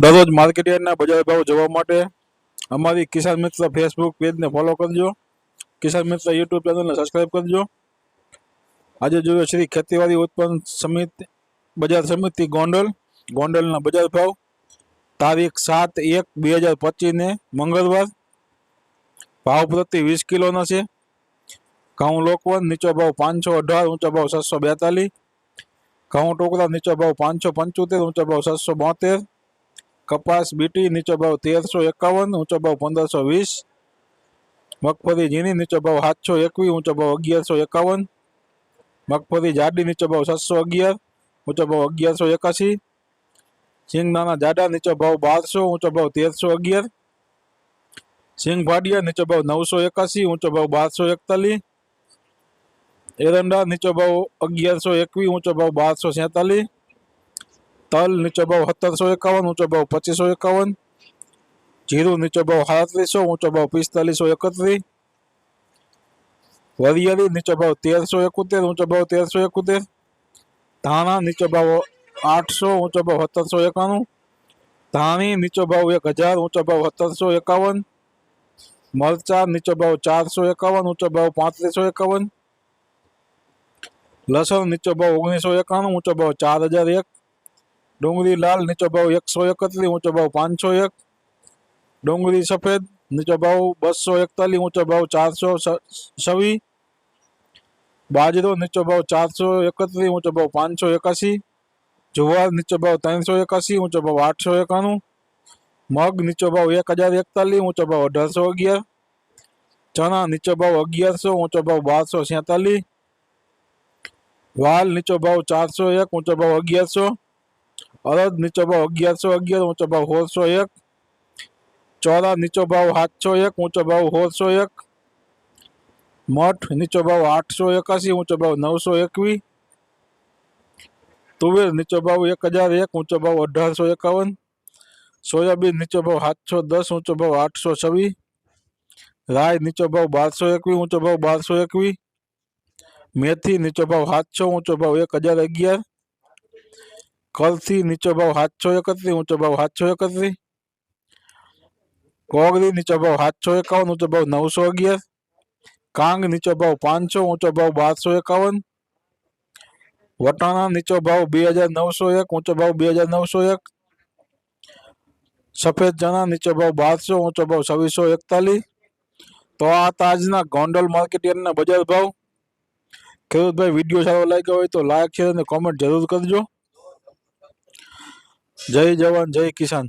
દરરોજ માર્કેટ યાર્ડના બજાર ભાવ જોવા માટે અમારી કિસાન મિત્ર ફેસબુક પેજને ફોલો કરજો કિસાન મિત્ર યુટ્યુબ ચેનલને સબસ્ક્રાઈબ કરજો આજે જોયો શ્રી ખેતીવાડી ઉત્પન્ન સમિતિ બજાર સમિતિ ગોંડલ ગોંડલના બજાર ભાવ તારીખ સાત એક બે હજાર પચીસને મંગળવાર ભાવ પ્રતિ વીસ કિલોના છે ઘઉં લોકવન નીચો ભાવ પાંચસો અઢાર ઊંચો ભાવ છસો બેતાલીસ ઘઉં ટોકરા નીચો ભાવ પાંચસો પંચોતેર ઊંચો ભાવ છસો બોતેર કપાસ બીટી નીચો ભાવ તેરસો એકાવન ઊંચો ભાવ પંદરસો વીસ મગફળી ઝીણી નીચો ભાવ સાતસો એકવીસ ઊંચો ભાવ અગિયારસો એકાવન મગફળી જાડી નીચો ભાવ છસો અગિયાર ઊંચો ભાવ અગિયારસો એકાશી સિંગદાણા જાડા નીચો ભાવ બારસો ઊંચો ભાવ તેરસો અગિયાર સિંગ ભાડિયા નીચો ભાવ નવસો એકાશી ઊંચો ભાવ બારસો એકતાલીસ એરંડા નીચો ભાવ અગિયારસો એકવીસ ઊંચો ભાવ બારસો સેતાલીસ તલ નીચો ભાવ સત્તરસો એકાવન ઊંચો ભાવ પચીસો એકાવન જીરું નીચો ભાવ સાડત્રીસો ઊંચો ભાવ પિસ્તાલીસો એકત્રીસ વરિયાળી નીચો ભાવ તેરસો એકોતેર ઊંચો ભાવ તેરસો એકોતેર ધાણા નીચો ભાવ આઠસો ઊંચો ભાવ સત્તરસો એકાણું ધાણી નીચો ભાવ એક હજાર ઊંચો ભાવ સત્તરસો એકાવન મરચા નીચો ભાવ ચારસો એકાવન ઊંચો ભાવ પાંત્રીસો એકાવન લસણ નીચો ભાવ ઓગણીસો એકાણું ઊંચો ભાવ ચાર હજાર એક ડુંગળી લાલ નીચો ભાવ એકસો એકત્રીસ ઊંચો ભાવ પાંચસો એક ડુંગળી સફેદ નીચો ભાવ બસો એકતાલીસ ઊંચો ભાવ ચારસો છવ્વીસ બાજરો નીચો ભાવ ચારસો એકત્રીસ ઊંચો ભાવ પાંચસો એકાસી જુવાર નીચો ભાવ ત્રણસો એકાસી ઊંચો ભાવ આઠસો એકાણું મગ નીચો ભાવ એક હજાર એકતાલીસ ઊંચો ભાવ અઢારસો અગિયાર ચણા નીચો ભાવ અગિયારસો ઊંચો ભાવ બારસો છેતાલીસ વાલ નીચો ભાવ ચારસો એક ઊંચો ભાવ અગિયારસો અડદ નીચો ભાવ અગિયારસો અગિયાર ઊંચો ભાવ સોળસો એક ચોરા નીચો ભાવ સાતસો એક ઊંચો ભાવ સોળસો એક મઠ નીચો ભાવ આઠસો એકાસી ઊંચો ભાવ નવસો એકવીસ તુવેર નીચો ભાવ એક હજાર એક ઊંચો ભાવ અઢારસો એકાવન સોયાબીન નીચો ભાવ સાતસો દસ ઊંચો ભાવ આઠસો છવ્વીસ રાય નીચો ભાવ બારસો એકવીસ ઊંચો ભાવ બારસો એકવીસ મેથી નીચો ભાવ સાતસો ઊંચો ભાવ એક હજાર અગિયાર કલથી નીચો ભાવ સાતસો એકત્રીસ ઊંચો ભાવ સાતસો એકત્રીસ કોગરી નીચો ભાવ સાતસો એકાવન, ઊંચો ભાવ નવસો અગિયાર. કાંગ નીચો ભાવ પાંચસો, ઊંચો ભાવ બારસો એકાવન. વટાણા નીચો ભાવ બે હજાર નવસો એક, ઊંચો ભાવ બે હજાર નવસો એક. સફેદ ચણા નીચો ભાવ બારસો, ઊંચો ભાવ છવ્વીસો એકતાલીસ. તો આ તાજના ગોંડલ માર્કેટ બજાર ભાવ. ખેડૂતભાઈ વીડિયો સારો લાગ્યો હોય તો લાઈક શેર અને કોમેન્ટ જરૂર કરજો. જય જવાન જય કિસાન.